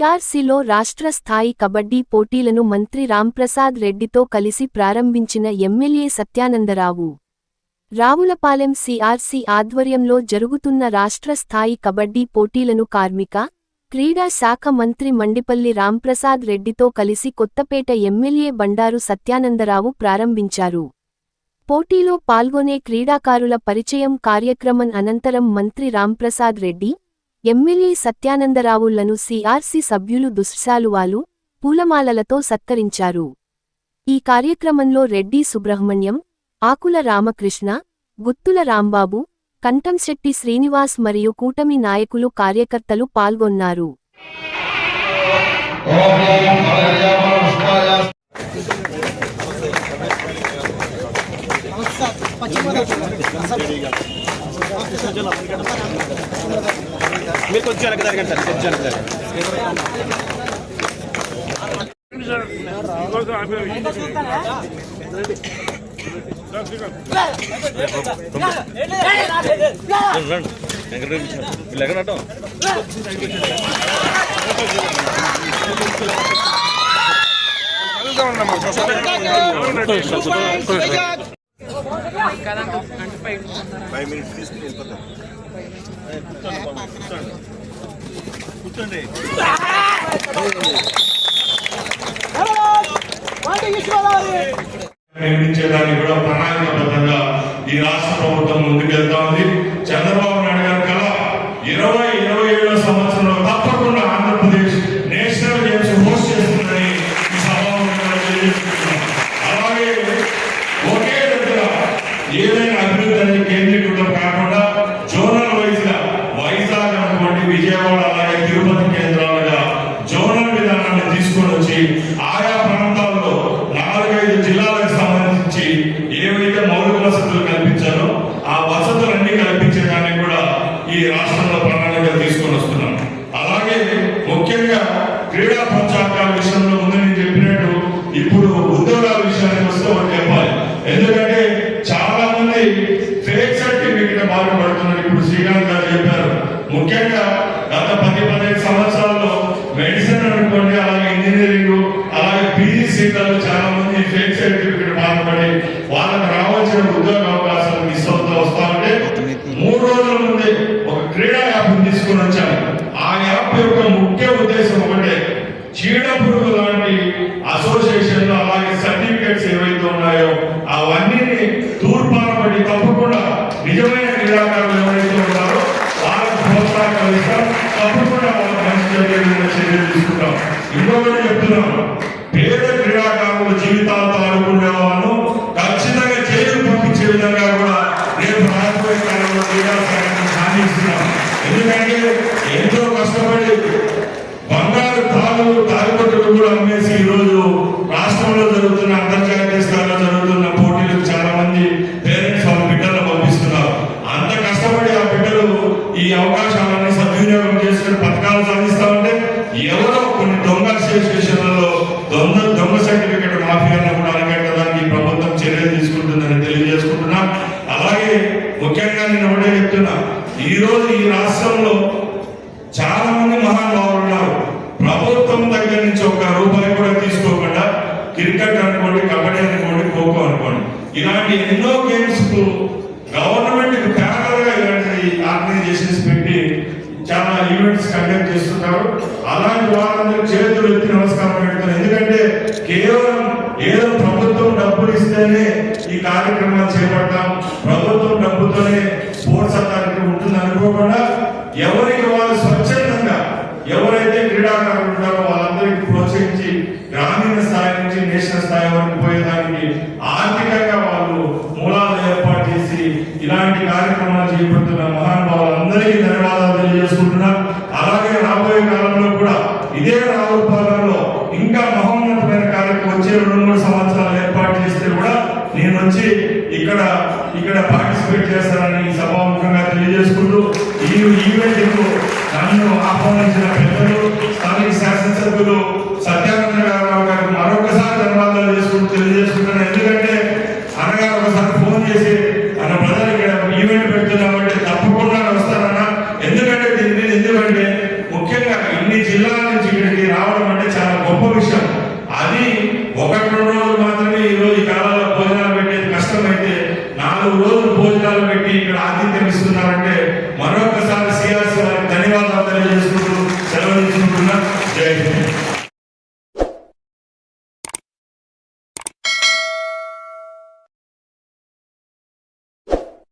సిఆర్సిలో రాష్ట్ర స్థాయి కబడ్డీ పోటీలను మంత్రి రాంప్రసాద్ రెడ్డితో కలిసి ప్రారంభించిన ఎమ్మెల్యే సత్యానందరావు. రావులపాలెం సిఆర్సీ ఆధ్వర్యంలో జరుగుతున్న రాష్ట్ర స్థాయి కబడ్డీ పోటీలను కార్మిక క్రీడా శాఖ మంత్రి మండిపల్లి రాంప్రసాద్ రెడ్డితో కలిసి కొత్తపేట ఎమ్మెల్యే బండారు సత్యానందరావు ప్రారంభించారు. పోటీలో పాల్గొనే క్రీడాకారుల పరిచయం కార్యక్రమం అనంతరం మంత్రి రాంప్రసాద్ రెడ్డి ఎమ్మెల్యే సత్యానందరావులను సిఆర్సి సభ్యులు దుశ్శాలువాలు పూలమాలలతో సత్కరించారు. ఈ కార్యక్రమంలో రెడ్డి సుబ్రహ్మణ్యం ఆకుల రామకృష్ణ గుత్తుల రాంబాబు కంఠంశెట్టి శ్రీనివాస్ మరియు కూటమి నాయకులు కార్యకర్తలు పాల్గొన్నారు. మీరు కొంచెం వెనక జరగండి సార్. కొంచెం వెనక జరగండి ఎక్కడ ఫైవ్ మినిట్స్ తీసుకుని వెళ్ళిపోతాం కూర్చోండి. నిర్మించడానికి కూడా ప్రణాళికబద్ధంగా ఈ రాష్ట్ర ప్రభుత్వం ముందుకెళ్తా ఉంది. చంద్రబాబు నాయుడు గారి కళ ఇరవై ఏవైతే మౌలిక వసతులు కల్పించారో ఆ వసతులన్నీ కల్పించడానికి కూడా ఈ రాష్ట్రంలో ప్రణాళిక తీసుకొని వస్తున్నాం. అలాగే ముఖ్యంగా క్రీడా ప్రోత్సాహకాల విషయంలో ముందు నేను చెప్పినట్టు ఇప్పుడు ఉద్యోగాల విషయానికి వస్తే ఒకటి చెప్పాలి. ఎందుకంటే చాలా మంది ఫేక్ సర్టిఫికెట్ బాధపడుతున్నారు. ఇప్పుడు శ్రీకాంత్ గారు చెప్పారు. ముఖ్యంగా గత పది పదిహేను సంవత్సరాల్లో మెడిసిన్ అనుకోండి అలాగే ఇంజనీరింగ్ అలాగే పీజీ సీట్లలో చాలా మంది ఫేక్ వాళ్ళకి రావాల్సిన ఉద్యోగ అవకాశాలు మిస్ అవుతూ వస్తా ఉంటే మూడు రోజుల ముందే ఒక క్రీడా యాప్ తీసుకొని వచ్చాను. ఆ యాప్ యొక్క ముఖ్య ఉద్దేశం ఒకటే చీడ పురుగు లాంటి అసోసియేషన్లు అలాగే సర్టిఫికెట్స్ ఏవైతే ఉన్నాయో అవన్నీ తూర్పారబడి తప్పకుండా నిజమైన క్రీడాకారులు ఎవరైతే ఉన్నారో వాళ్ళకి ప్రోత్సాహం కలిగిస్తాం తప్పకుండా వాళ్ళకి మంచి విధంగా చర్యలు తీసుకుంటాం. ఇంకొకటి చెప్తున్నాం పేద క్రీడాకారుల ఎందుకంటే ఎంతో కష్టపడి బంగారు తాగులు తాలిపట్టులు కూడా అమ్మేసి ఈ రోజు రాష్ట్రంలో జరుగుతున్న అంతర్జాతీయ స్థాయిలో జరుగుతున్న పోటీలకు చాలా మంది పేరెంట్స్ వాళ్ళ బిడ్డలను పంపిస్తున్నారు. అంత కష్టపడి ఆ బిడ్డలు ఈ అవకాశాలన్నీ సద్వినియోగం చేసుకుని పథకాలు సాధిస్తా ఉంటే ఎవరో కొన్ని దొంగ అసోసియేషన్లలో దొంగ దొంగ సర్టిఫికెట్ మాఫియాలను కూడా అరగట్టడానికి ప్రభుత్వం చర్యలు తీసుకుంటుందని తెలియజేసుకుంటున్నా. అలాగే ముఖ్యంగా నేను ఒకటే చెప్తున్నా. ఈ రోజు ఈ రాష్ట్రంలో చాలా మంది మహానుభావులు ఉన్నారు ప్రభుత్వం దగ్గర నుంచి ఒక రూపాయి కూడా తీసుకోకుండా క్రికెట్ అనుకోండి కబడ్డీ అనుకోండి ఖోఖో అనుకోండి. ఇలాంటి ఎన్నో గేమ్స్ గవర్నమెంట్ ప్యారల్గా ఇలాంటి ఆర్గనైజేషన్స్ పెట్టి చాలా ఈవెంట్స్ కండక్ట్ చేస్తున్నారు అలాంటి వాళ్ళందరూ చేతులు ఎత్తి నమస్కారం పెడతారు ఎందుకంటే కేవలం ఏదో ప్రభుత్వం డబ్బులు ఇస్తేనే ఈ కార్యక్రమాలు చేపడతాం. ప్రభుత్వం డబ్బుతోనే స్పోర్ట్స్ అథారిటీ ఉంటుంది. అనుకోకుండా ఎవరికి వాళ్ళు స్వచ్ఛందంగా ఎవరైతే క్రీడాకారులు ఉంటారో వాళ్ళందరికీ ప్రోత్సహించి గ్రామీణ స్థాయి నుంచి నేషనల్ స్థాయి వరకు పోయేదానికి ఆర్థికంగా వాళ్ళు మూలాలు ఏర్పాటు చేసి ఇలాంటి కార్యక్రమాలు చేపడుతున్న మహానుభావులందరికీ ధన్యవాదాలు తెలియజేసుకుంటున్నాం. అలాగే రాబోయే కాలంలో కూడా ఇదే రావులపాలెంలో ఇంకా మహోన్నతమైన కార్యక్రమం వచ్చే రెండు మూడు సంవత్సరాలు ఏర్పాటు చేస్తే కూడా నేను వచ్చి ఇక్కడ ఇక్కడ పార్టిసిపేట్ చేస్తారని సభాముఖంగా తెలియజేసుకుంటూ ఈ ఈవెంట్కు నన్ను ఆహ్వానించిన పెద్దలు స్థానిక శాసనసభ్యులు సత్యానంద రావు గారికి మరొకసారి ధన్యవాదాలు చేసుకుంటూ తెలియజేసుకుంటాను ఎందుకంటే అనగా ఒకసారి ఫోన్ చేసి అన్న ప్రజలు ఇక్కడ ఈవెంట్ పెడుతున్నామంటే తప్పకుండా వస్తారన్న ఎందుకంటే దీన్ని ఎందుకంటే ముఖ్యంగా ఇన్ని జిల్లాల నుంచి ఇక్కడికి రావడం అంటే చాలా గొప్ప విషయం. అది ఒకటి భోజనాలు పెట్టి ఇక్కడ ఆతిథ్యం ఇస్తున్నారంటే మరొకసారి సిఆర్సీ వారికి ధన్యవాదాలు తెలియజేసుకుంటూ సెలవు తీసుకుంటున్నా. జై హింద్.